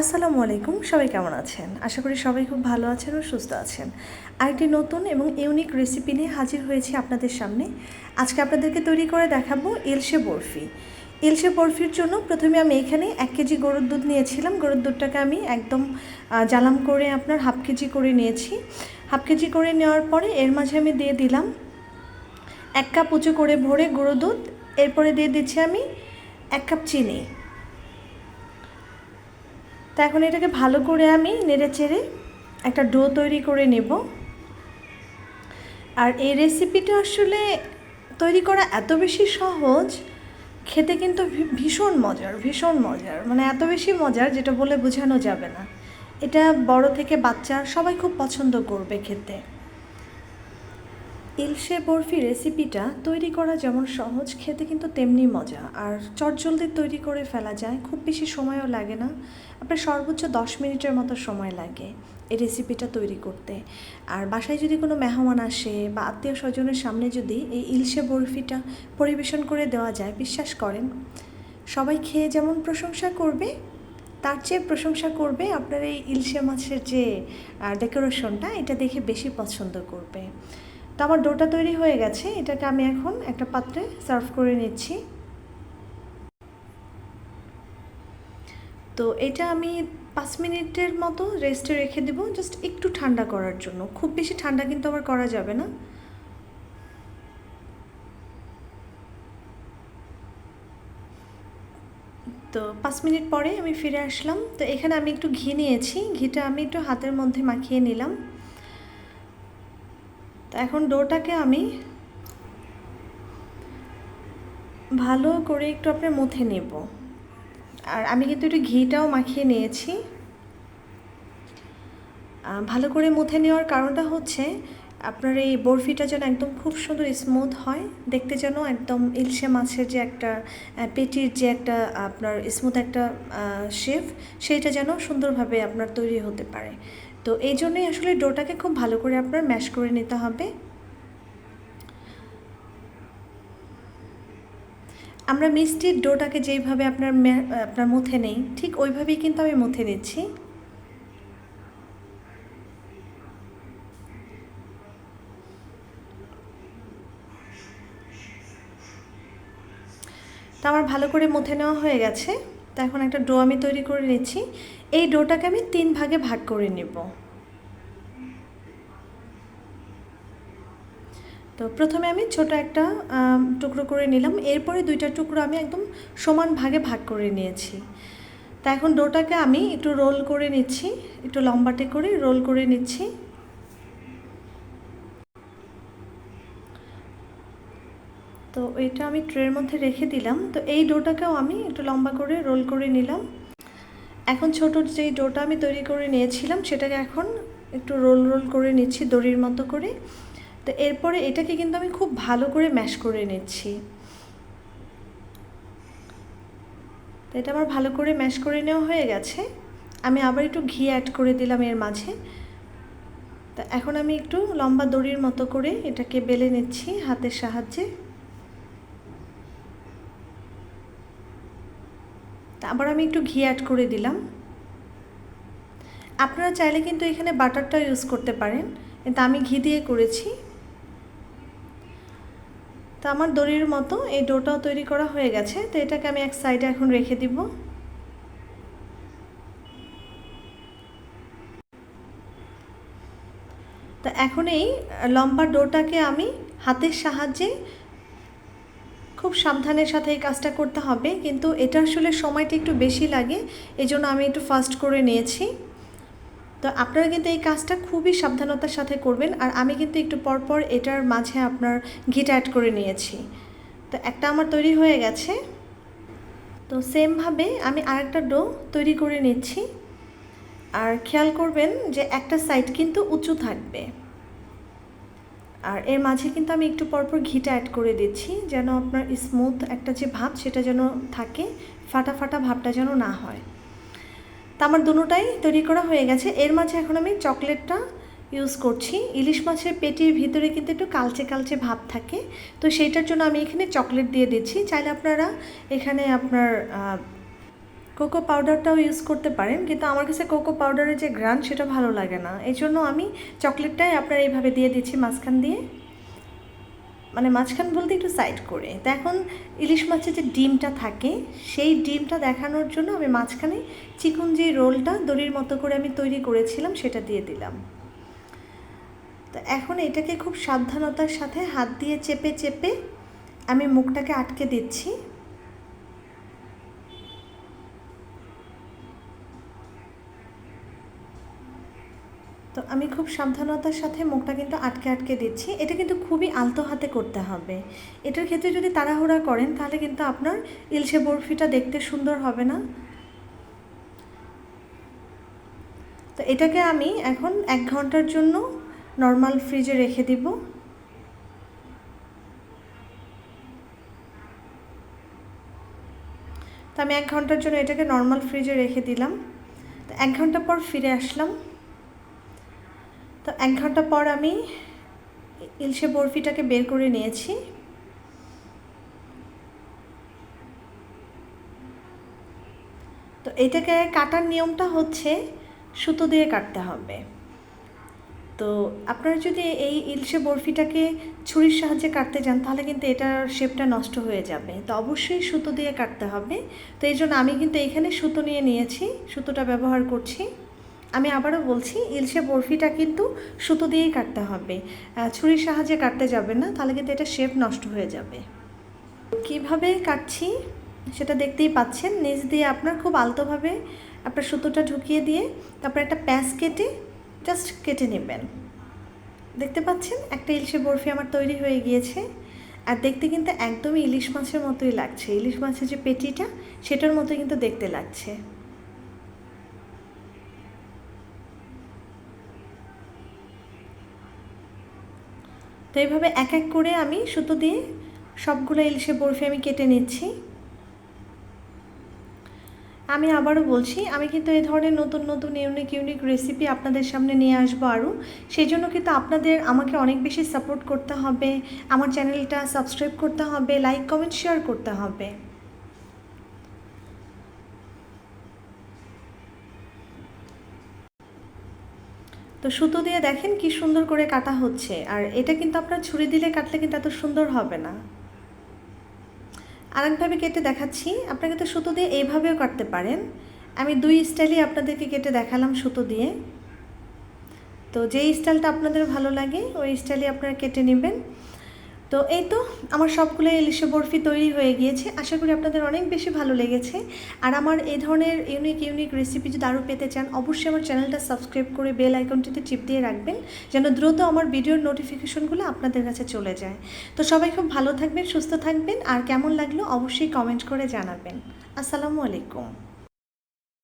আসসালামু আলাইকুম সবাই কেমন আছেন? আশা করি সবাই খুব ভালো আছেন ও সুস্থ আছেন। আরেকটি নতুন এবং ইউনিক রেসিপি নিয়ে হাজির হয়েছি আপনাদের সামনে। আজকে আপনাদেরকে তৈরি করে দেখাবো ইলশে বরফি। ইলশে বরফির জন্য প্রথমে আমি এখানে এক কেজি গরুর দুধ নিয়েছিলাম। গরুর দুধটাকে আমি একদম আহ, জ্বালাম করে আপনার হাফ কেজি করে নিয়েছি। হাফ কেজি করে নেওয়ার পরে এর মাঝে আমি দিয়ে দিলাম এক কাপ উঁচু করে ভরে গুঁড়ো দুধ। এরপরে দিয়ে দিচ্ছি আমি এক কাপ চিনি। তো এখন এটাকে ভালো করে আমি নেড়ে চেড়ে একটা ডো তৈরি করে নেব। আর এই রেসিপিটা আসলে তৈরি করা এত বেশি সহজ, খেতে কিন্তু ভীষণ মজার ভীষণ মজার। মানে এত বেশি মজার যেটা বলে বোঝানো যাবে না। এটা বড় থেকে বাচ্চা সবাই খুব পছন্দ করবে খেতে। ইলশে বরফি রেসিপিটা তৈরি করা যেমন সহজ, খেতে কিন্তু তেমনি মজা। আর চটজলদি তৈরি করে ফেলা যায়, খুব বেশি সময়ও লাগে না। আপনার সর্বোচ্চ দশ মিনিটের মতো সময় লাগে এই রেসিপিটা তৈরি করতে। আর বাসায় যদি কোনো মেহমান আসে বা আত্মীয় স্বজনের সামনে যদি এই ইলশে বরফিটা পরিবেশন করে দেওয়া যায়, বিশ্বাস করেন, সবাই খেয়ে যেমন প্রশংসা করবে, তার চেয়ে প্রশংসা করবে আপনার এই ইলশে মাছের যে ডেকোরেশনটা এটা দেখে বেশি পছন্দ করবে। তো আমার ডোটা তৈরি হয়ে গেছে, এটাকে আমি এখন একটা পাত্রে সার্ভ করে নিচ্ছি। তো এটা আমি পাঁচ মিনিটের মতো রেস্টে রেখে দেবো, জাস্ট একটু ঠান্ডা করার জন্য। খুব বেশি ঠান্ডা কিন্তু আবার করা যাবে না। তো পাঁচ মিনিট পরে আমি ফিরে আসলাম। তো এখানে আমি একটু ঘি নিয়েছি, ঘিটা আমি একটু হাতের মধ্যে মাখিয়ে নিলাম। এখন ডোটাকে আমি ভালো করে একটু আপনার মুথে নেব। আর আমি কিন্তু একটু ঘিটাও মাখিয়ে নিয়েছি। ভালো করে মুথে নেওয়ার কারণটা হচ্ছে আপনার এই বরফিটা যেন একদম খুব সুন্দর স্মুথ হয়। দেখতে যেন একদম ইলশে মাছের যে একটা পেটির যে একটা আপনার স্মুথ একটা শেফ সেইটা যেন সুন্দরভাবে আপনার তৈরি হতে পারে। তো এই জন্যই আসলে ডোটাকে খুব ভালো করে আপনার ম্যাশ করে নিতে হবে। আমরা মিষ্টির ডোটাকে যেইভাবে আপনার আপনার মুথে নেই, ঠিক ওইভাবেই কিন্তু আমি মুথে নিচ্ছি। তো আমার ভালো করে মুথে নেওয়া হয়ে গেছে। তো এখন একটা ডো আমি তৈরি করে নিচ্ছি। এই ডোটাকে আমি তিন ভাগে ভাগ করে নেব। তো প্রথমে আমি ছোট একটা টুকরো করে নিলাম। এরপরে দুইটা টুকরো আমি একদম সমান ভাগে ভাগ করে নিয়েছি। তা এখন ডোটাকে আমি একটু রোল করে নিচ্ছি, একটু লম্বাটে করে রোল করে নিচ্ছি। তো এটা আমি ট্রের মধ্যে রেখে দিলাম। তো এই ডোটাকেও আমি একটু লম্বা করে রোল করে নিলাম। এখন ছোট যেই ডোটা আমি তৈরি করে নিয়েছিলাম, সেটাকে এখন একটু রোল রোল করে নিচ্ছি, দড়ির মতো করে। তো এরপরে এটাকে কিন্তু আমি খুব ভালো করে ম্যাশ করে নিচ্ছি। তো এটা আমার ভালো করে ম্যাশ করে নেওয়া হয়ে গেছে। আমি আবার একটু ঘি অ্যাড করে দিলাম এর মাঝে। তা এখন আমি একটু লম্বা দড়ির মতো করে এটাকে বেলে নিচ্ছি হাতের সাহায্যে। আবার আমি একটু ঘি অ্যাড করে দিলাম। আপনারা চাইলে কিন্তু এখানে বাটারটা ইউজ করতে পারেন। কিন্তু আমি ঘি দিয়ে করেছি। তা আমার দড়ির মতো এই ডোটাও তৈরি করা হয়ে গেছে। তো এটাকে আমি এক সাইডে এখন রেখে দিব। তো এখন এই লম্বা ডোটাকে আমি হাতের সাহায্যে খুব সাবধানের সাথে এই কাজটা করতে হবে, কিন্তু এটা আসলে সময়টা একটু বেশি লাগে এই জন্য আমি একটু ফাস্ট করে নিয়েছি। তো আপনারা কিন্তু এই কাজটা খুবই সাবধানতার সাথে করবেন, আর আমি কিন্তু একটু পরপর এটার মাঝে আপনার ঘিটা অ্যাড করে নিয়েছি। তো একটা আমার তৈরি হয়ে গেছে। তো সেমভাবে আমি আরেকটা ডো তৈরি করে নিচ্ছি। আর খেয়াল করবেন যে একটা সাইড কিন্তু উঁচু থাকবে। আর এর মাঝে কিন্তু আমি একটু পরপর ঘিটা অ্যাড করে দিচ্ছি, যেন আপনার স্মুথ একটা যে ভাব সেটা যেন থাকে, ফাটা ফাটা ভাবটা যেন না হয়। তা আমার দুটোটাই তৈরি করা হয়ে গেছে। এর মাঝে এখন আমি চকলেটটা ইউজ করছি। ইলিশ মাছের পেটির ভিতরে কিন্তু একটু কালচে কালচে ভাব থাকে। তো সেইটার জন্য আমি এখানে চকলেট দিয়ে দিচ্ছি। চাইলে আপনারা এখানে আপনার কোকো পাউডারটাও ইউজ করতে পারেন, কিন্তু আমার কাছে কোকো পাউডারের যে গ্রান সেটা ভালো লাগে না। এই জন্য আমি চকলেটটাই আপনার এইভাবে দিয়ে দিচ্ছি মাঝখান দিয়ে। মানে মাঝখান বলতে একটু সাইড করে। তো এখন ইলিশ মাছের যে ডিমটা থাকে, সেই ডিমটা দেখানোর জন্য আমি মাঝখানে চিকন যে রোলটা, দড়ির মতো করে আমি তৈরি করেছিলাম, সেটা দিয়ে দিলাম। তো এখন এটাকে খুব সাবধানতার সাথে হাত দিয়ে চেপে চেপে আমি মুখটাকে আটকে দিচ্ছি। তো আমি খুব সাবধানতার সাথে মুখটা কিন্তু আটকে আটকে দিচ্ছি। এটা কিন্তু খুবই আলতো হাতে করতে হবে। এটার ক্ষেত্রে যদি তাড়াহুড়া করেন, তাহলে কিন্তু আপনার ইলশে বরফিটা দেখতে সুন্দর হবে না। তো এটাকে আমি এখন এক ঘণ্টার জন্য নর্মাল ফ্রিজে রেখে দিব। তো আমি এক ঘণ্টার জন্য এটাকে নর্মাল ফ্রিজে রেখে দিলাম। তো এক ঘণ্টা পর ফিরে আসলাম। তো এক ঘণ্টা পর আমি ইলশে বরফিটাকে বের করে নিয়েছি। তো এটাকে কাটার নিয়মটা হচ্ছে সুতো দিয়ে কাটতে হবে। তো আপনারা যদি এই ইলশে বরফিটাকে ছুরির সাহায্যে কাটতে যান, তাহলে কিন্তু এটার শেপটা নষ্ট হয়ে যাবে। তো অবশ্যই সুতো দিয়ে কাটতে হবে। তো এই জন্য আমি কিন্তু এখানে সুতো নিয়ে নিয়েছি, সুতোটা ব্যবহার করছি। আমি আবারও বলছি, ইলশে বরফিটা কিন্তু সুতো দিয়েই কাটতে হবে। ছুরির সাহায্যে কাটতে যাবে না, তাহলে কিন্তু এটা শেপ নষ্ট হয়ে যাবে। কীভাবে কাটছি সেটা দেখতেই পাচ্ছেন, নিচ দিয়ে আপনার খুব আলতোভাবে আপনার সুতোটা ঢুকিয়ে দিয়ে তারপর একটা প্যাঁচ কেটে জাস্ট কেটে নেবেন। দেখতে পাচ্ছেন, একটা ইলিশে বরফি আমার তৈরি হয়ে গিয়েছে। আর দেখতে কিন্তু একদমই ইলিশ মাছের মতোই লাগছে। ইলিশ মাছের যে পেটিটা, সেটার মতো কিন্তু দেখতে লাগছে। তো এইভাবে এক এক করে আমি সুতো দিয়ে সবগুলো ইলিশে বরফি আমি কেটে নিচ্ছি। আমি আবারও বলছি, আমি কিন্তু এই ধরনের নতুন নতুন ইউনিক ইউনিক রেসিপি আপনাদের সামনে নিয়ে আসব আরও। সেই জন্য কিন্তু আপনাদের আমাকে অনেক বেশি সাপোর্ট করতে হবে, আমার চ্যানেলটা সাবস্ক্রাইব করতে হবে লাইক কমেন্ট শেয়ার করতে হবে। তো সুতো দিয়ে দেখেন কি সুন্দর করে কাটা হচ্ছে। আর এটা কিন্তু আপনার ছুরি দিলে কাটলে কিন্তু এত সুন্দর হবে না। আরেকভাবে কেটে দেখাচ্ছি। আপনারা কিন্তু সুতো দিয়ে এইভাবেও কাটতে পারেন। আমি দুই স্টাইলই আপনাদেরকে কেটে দেখালাম সুতো দিয়ে। তো যেই স্টাইলটা আপনাদের ভালো লাগে, ওই স্টাইলই আপনারা কেটে নেবেন। তো এই তো আমার সবগুলো ইলিশে বরফি তৈরি হয়ে গিয়েছে। আশা করি আপনাদের অনেক বেশি ভালো লেগেছে। আর আমার এই ধরনের ইউনিক ইউনিক রেসিপি যদি আরও পেতে চান, অবশ্যই আমার চ্যানেলটা সাবস্ক্রাইব করে বেল আইকনটিতে চিপ দিয়ে রাখবেন, যেন দ্রুত আমার ভিডিওর নোটিফিকেশনগুলো আপনাদের কাছে চলে যায়। তো সবাই খুব ভালো থাকবেন, সুস্থ থাকবেন, আর কেমন লাগল অবশ্যই কমেন্ট করে জানাবেন। আসসালামু আলাইকুম।